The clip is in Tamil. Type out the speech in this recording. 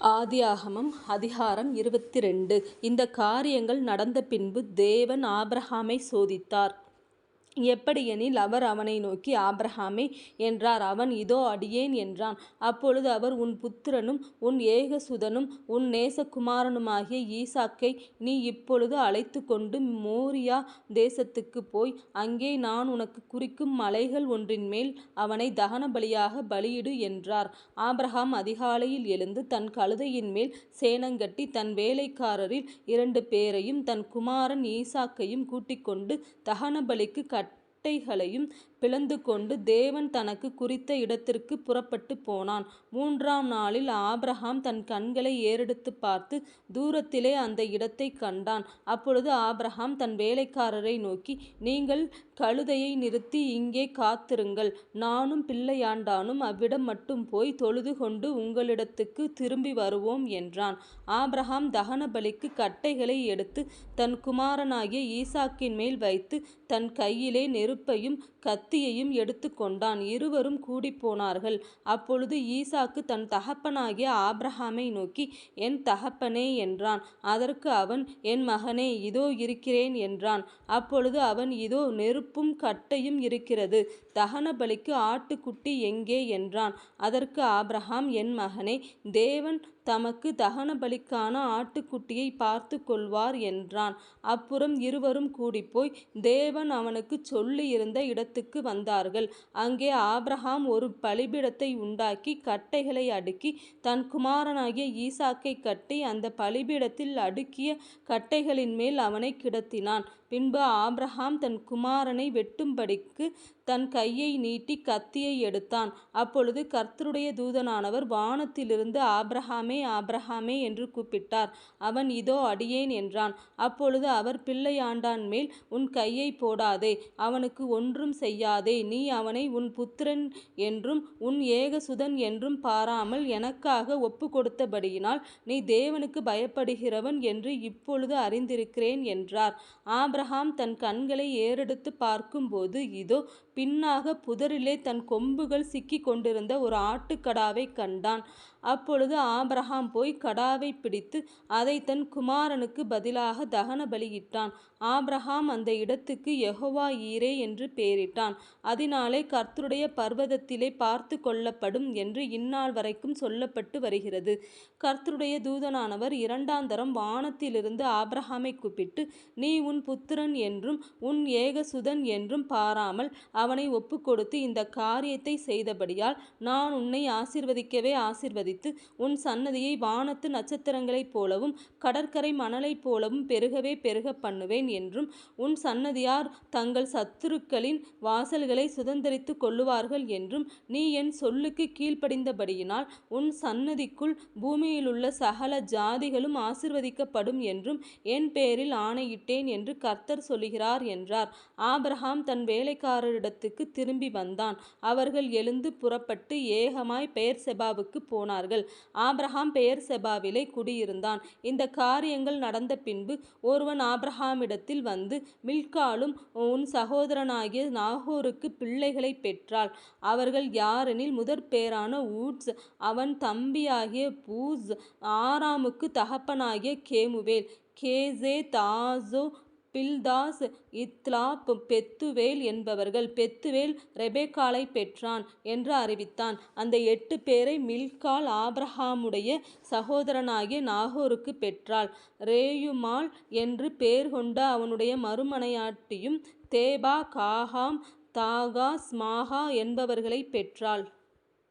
ஆதியாகமம் அதிகாரம் இருபத்தி ரெண்டு. இந்த காரியங்கள் நடந்த பின்பு தேவன் ஆபிரஹாமை சோதித்தார். எப்படியெனில் அவர் அவனை நோக்கி ஆப்ரஹாமே என்றார். அவன் இதோ அடியேன் என்றான். அப்பொழுது அவர் உன் புத்திரனும் உன் ஏகசுதனும் உன் நேசகுமாரனுமாகிய ஈசாக்கை நீ இப்பொழுது அழைத்து கொண்டு மோரியா தேசத்துக்கு போய் அங்கே நான் உனக்கு குறிக்கும் மலைகள் ஒன்றின்மேல் அவனை தகன பலியாக பலியிடு என்றார். ஆப்ரஹாம் அதிகாலையில் எழுந்து தன் கழுதையின் மேல் சேனங்கட்டி தன் வேலைக்காரரில் இரண்டு பேரையும் தன் குமாரன் ஈசாக்கையும் கூட்டிக்கொண்டு தகன பலிக்கு கட்டைகளையும் பிளந்து கொண்டு தேவன் தனக்கு குறித்த இடத்திற்கு புறப்பட்டு போனான். மூன்றாம் நாளில் ஆபிரகாம் தன் கண்களை ஏறெடுத்து பார்த்து தூரத்திலே அந்த இடத்தை கண்டான். அப்பொழுது ஆபிரகாம் தன் வேலைக்காரரை நோக்கி நீங்கள் கழுதையை நிறுத்தி இங்கே காத்திருங்கள். நானும் பிள்ளையாண்டானும் அவ்விடம் மட்டும் போய் தொழுது கொண்டு உங்களிடத்துக்கு திரும்பி வருவோம் என்றான். ஆபிரகாம் தகன பலிக்கு கட்டைகளை எடுத்து தன் குமாரனாகிய ஈசாக்கின் மேல் வைத்து தன் கையிலே நெருப்பையும் கத்தியையும் எடுத்து கொண்டான். இருவரும் கூடிப்போனார்கள் அப்பொழுது ஈசாக்கு தன் தகப்பனாகிய ஆப்ரஹாமை நோக்கி என் தகப்பனே என்றான். அதற்கு அவன் என் மகனே இதோ இருக்கிறேன் என்றான். அப்பொழுது அவன் இதோ நெருப்பும் கட்டையும் இருக்கிறது. தகன பலிக்கு ஆட்டுக்குட்டி எங்கே? என்றான். அதற்கு ஆப்ரஹாம் என் மகனே தேவன் தமக்கு தகன பலிக்கான ஆட்டுக்குட்டியை பார்த்து கொள்வார் என்றான். அப்புறம் இருவரும் கூடிப்போய் தேவன் அவனுக்கு சொல்லியிருந்த இடத்துக்கு வந்தார்கள். அங்கே ஆப்ரஹாம் ஒரு பலிபீடத்தை உண்டாக்கி கட்டைகளை அடுக்கி தன் குமாரனாகிய ஈசாக்கை கட்டி அந்த பலிபீடத்தில் அடுக்கிய கட்டைகளின் மேல் அவனை கிடத்தினான். பின்பு ஆப்ரஹாம் தன் குமாரனை வெட்டும்படிக்கு தன் கையை நீட்டி கத்தியை எடுத்தான். அப்பொழுது கர்த்தருடைய தூதனானவர் வானத்திலிருந்து ஆப்ரஹாமே ஆப்ரஹாமே என்று கூப்பிட்டார். அவன் இதோ அடியேன் என்றான். அப்பொழுது அவர் பிள்ளையாண்டான் மேல் உன் கையை போடாதே அவனுக்கு ஒன்றும் செய்யாதே நீ அவனை உன் புத்திரன் என்றும் உன் ஏகசுதன் என்றும் பாராமல் எனக்காக ஒப்பு கொடுத்தபடியினால் நீ தேவனுக்கு பயப்படுகிறவன் என்று இப்பொழுது அறிந்திருக்கிறேன் என்றார். ஆப்ரஹாம் தன் கண்களை ஏறெடுத்து பார்க்கும்போது இதோ பின்னாக புதரிலே தன் கொம்புகள் சிக்கி கொண்டிருந்த ஒரு ஆட்டுக்கடாவை கண்டான். அப்பொழுது ஆபிரகாம் போய் கடாவை பிடித்து அதை தன் குமாரனுக்கு பதிலாக தகன பலியிட்டான். ஆபிரகாம் அந்த இடத்துக்கு யெகோவா ஈரே என்று பெயரிட்டான். அதனாலே கர்த்தருடைய பர்வதத்திலே பார்த்து கொள்ளப்படும் என்று இந்நாள் வரைக்கும் சொல்லப்பட்டு வருகிறது. கர்த்தருடைய தூதனானவர் இரண்டாந்தரம் வானத்திலிருந்து ஆபிரகாமை கூப்பிட்டு நீ உன் புத்திரன் என்றும் உன் ஏகசுதன் என்றும் பாராமல் அவன் ஒப்புக்கொடுத்து இந்த காரியத்தை செய்தபடியால் நான் உன்னை ஆசிர்வதிக்கவே ஆசிர்வதித்து உன் சன்னதியை வானத்து நட்சத்திரங்களைப் போலவும் கடற்கரை மணலைப் போலவும் பெருகவே பெருக பண்ணுவேன் என்றும் உன் சன்னதியார் தங்கள் சத்துருக்களின் வாசல்களை சுதந்திரித்து கொள்ளுவார்கள் என்றும் நீ என் சொல்லுக்கு கீழ்ப்படிந்தபடியினால் உன் சன்னதிக்குள் பூமியிலுள்ள சகல ஜாதிகளும் ஆசிர்வதிக்கப்படும் என்றும் என் பேரில் ஆணையிட்டேன் என்று கர்த்தர் சொல்லுகிறார் என்றார். ஆபிரஹாம் தன் வேலைக்காரரிடத்துக்கு திரும்பி வந்தான். அவர்கள் எழுந்து புறப்பட்டு ஏகமாய் பெயர் செபாவுக்கு போனார்கள். ஆப்ரஹாம் பெயர் செபாவிலே குடியிருந்தான். இந்த காரியங்கள் நடந்த பின்பு ஒருவன் ஆப்ரஹாமிடத்தில் வந்து மில்காலும் உன் சகோதரனாகிய நாகோருக்கு பிள்ளைகளை பெற்றாள். அவர்கள் யாரெனில் முதற் பேரான ஊட்ஸ் அவன் தம்பியாகிய பூஸ் ஆராமுக்கு தகப்பனாகிய கேமுவேல் கேசே தாசோ பில்தாஸ் இத்லாப் பெத்துவேல் என்பவர்கள் பெத்துவேல் ரெபேக்காளை பெற்றான் என்று அறிவித்தான். அந்த எட்டு பேரை மில்கால் ஆப்ரஹாமுடைய சகோதரனாகிய நாகோருக்கு பெற்றாள். ரேயுமாள் என்று பேர் கொண்ட அவனுடைய மறுமனையாட்டியும் தேபா காகாம் தாகாஸ் மாகா என்பவர்களை பெற்றாள்.